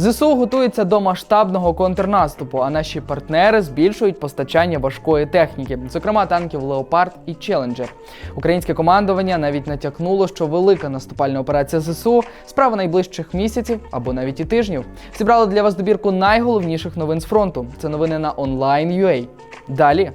ЗСУ готується до масштабного контрнаступу, а наші партнери збільшують постачання важкої техніки, зокрема танків Леопард і Челенджер. Українське командування навіть натякнуло, що велика наступальна операція ЗСУ справа найближчих місяців або навіть і тижнів. Зібрали для вас добірку найголовніших новин з фронту. Це новини на Online.ua. Далі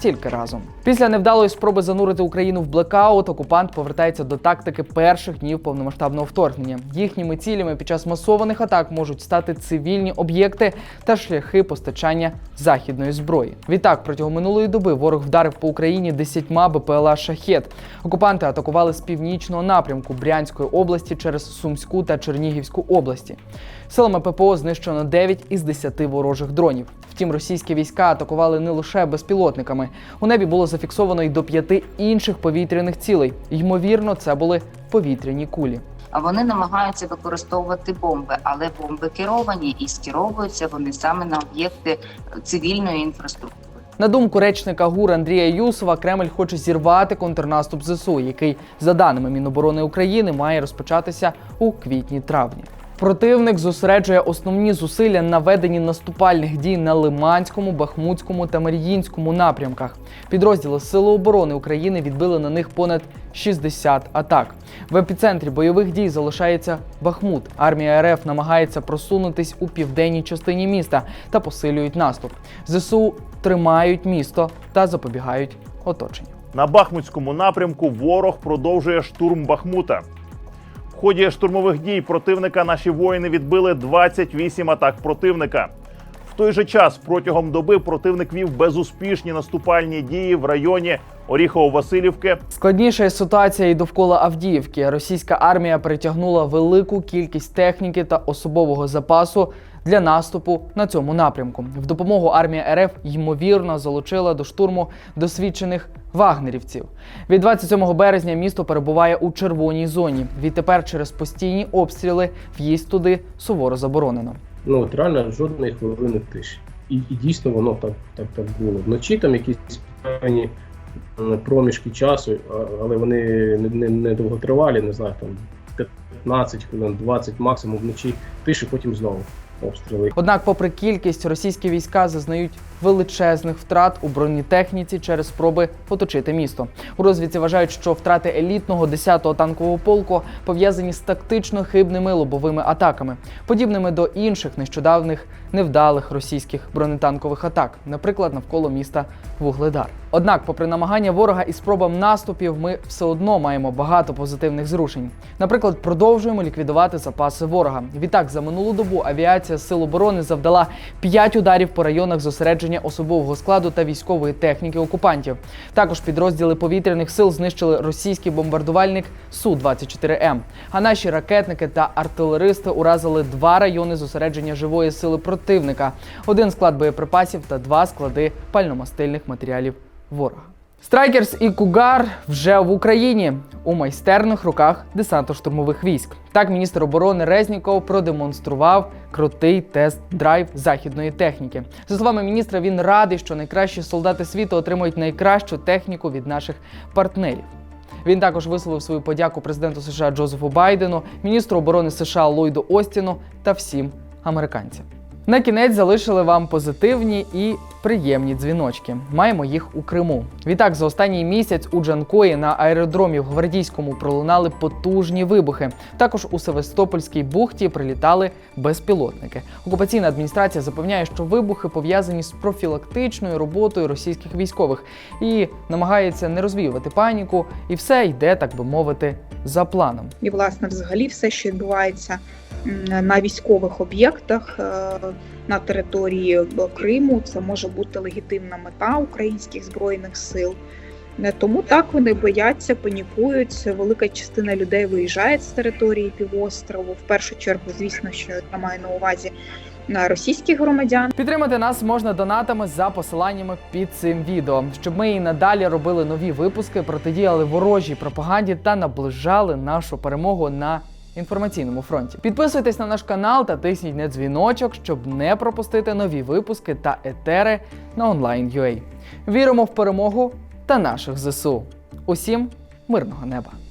тільки разом. Після невдалої спроби занурити Україну в блекаут, окупант повертається до тактики перших днів повномасштабного вторгнення. Їхніми цілями під час масованих атак можуть стати цивільні об'єкти та шляхи постачання західної зброї. Відтак, протягом минулої доби ворог вдарив по Україні десятьма БПЛА шахет. Окупанти атакували з північного напрямку Брянської області через Сумську та Чернігівську області. Силами ППО знищено 9 із 10 ворожих дронів. Втім, російські війська атакували не лише безпілотниками. У небі було зафіксовано й до п'яти інших повітряних цілей. Ймовірно, це були повітряні кулі. А вони намагаються використовувати бомби, але бомби керовані і скеровуються вони саме на об'єкти цивільної інфраструктури. На думку речника ГУР Андрія Юсова, Кремль хоче зірвати контрнаступ ЗСУ, який, за даними Міноборони України, має розпочатися у квітні-травні. Противник зосереджує основні зусилля на веденні наступальних дій на Лиманському, Бахмутському та Мар'їнському напрямках. Підрозділи Сили оборони України відбили на них понад 60 атак. В епіцентрі бойових дій залишається Бахмут. Армія РФ намагається просунутись у південній частині міста та посилюють наступ. ЗСУ тримають місто та запобігають оточенню. На Бахмутському напрямку ворог продовжує штурм Бахмута. Ході штурмових дій противника наші воїни відбили 28 атак противника. В той же час протягом доби противник вів безуспішні наступальні дії в районі Оріхово-Василівки. Складніша ситуація і довкола Авдіївки. Російська армія притягнула велику кількість техніки та особового запасу для наступу на цьому напрямку. В допомогу армія РФ ймовірно залучила до штурму досвідчених вагнерівців. Від 27 березня місто перебуває у червоній зоні. Відтепер через постійні обстріли в'їзд туди суворо заборонено. Ну от реально жодної хвилини тиші. І, і дійсно воно так, так, так було. Вночі там якісь певні проміжки часу, але вони не, не, не довготривалі, не знаю, там 15 хвилин, 20 максимум вночі тиші, потім знову обстріли. Однак, попри кількість, російські війська зазнають величезних втрат у бронетехніці через спроби оточити місто. У розвідці вважають, що втрати елітного 10-го танкового полку пов'язані з тактично хибними лобовими атаками, подібними до інших нещодавних невдалих російських бронетанкових атак, наприклад, навколо міста Вугледар. Однак, попри намагання ворога і спробам наступів, ми все одно маємо багато позитивних зрушень. Наприклад, продовжуємо ліквідувати запаси ворога. Відтак, за минулу добу авіація Сил оборони завдала 5 ударів по районах зосередження особового складу та військової техніки окупантів. Також підрозділи повітряних сил знищили російський бомбардувальник Су-24М. А наші ракетники та артилеристи уразили два райони зосередження живої сили противника, один склад боєприпасів та два склади пальномастильних матеріалів ворога. Страйкерс і Кугар вже в Україні у майстерних руках десантно-штурмових військ. Так, міністр оборони Резніков продемонстрував крутий тест-драйв західної техніки. За словами міністра, він радий, що найкращі солдати світу отримують найкращу техніку від наших партнерів. Він також висловив свою подяку президенту США Джозефу Байдену, міністру оборони США Ллойду Остіну та всім американцям. На кінець залишили вам позитивні і приємні дзвіночки. Маємо їх у Криму. Відтак, за останній місяць у Джанкої на аеродромі в Гвардійському пролунали потужні вибухи. Також у Севастопольській бухті прилітали безпілотники. Окупаційна адміністрація запевняє, що вибухи пов'язані з профілактичною роботою російських військових і намагається не розвіювати паніку, і все йде, так би мовити, за планом. і власне взагалі все, що відбувається на військових об'єктах е, на території Криму, це може бути легітимна мета українських збройних сил. Е, Тому так вони бояться, панікують. Велика частина людей виїжджає з території півострову. В першу чергу, звісно, що я маю на увазі на російських громадян. Підтримати нас можна донатами за посиланнями під цим відео, щоб ми і надалі робили нові випуски, протидіяли ворожій пропаганді та наближали нашу перемогу на інформаційному фронті. Підписуйтесь на наш канал та тисніть на дзвіночок, щоб не пропустити нові випуски та етери на онлайн.ua. Віримо в перемогу та наших ЗСУ. Усім мирного неба!